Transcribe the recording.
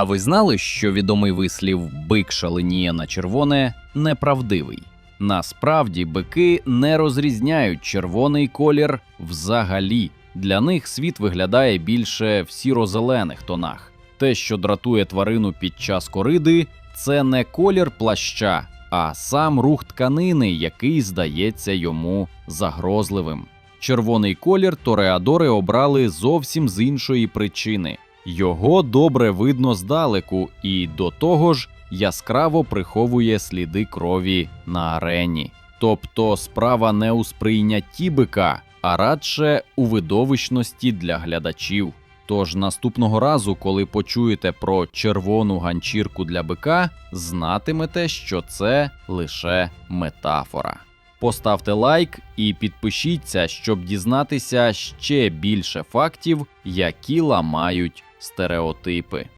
А ви знали, що відомий вислів бик шаленіє на червоне неправдивий? Насправді бики не розрізняють червоний колір взагалі. Для них світ виглядає більше в сіро-зелених тонах. Те, що дратує тварину під час кориди, це не колір плаща, а сам рух тканини, який здається йому загрозливим. Червоний колір тореадори обрали зовсім з іншої причини. Його добре видно здалеку і до того ж яскраво приховує сліди крові на арені. Тобто справа не у сприйнятті бика, а радше у видовищності для глядачів. Тож наступного разу, коли почуєте про червону ганчірку для бика, знатимете, що це лише метафора. Поставте лайк і підпишіться, щоб дізнатися ще більше фактів, які ламають стереотипи.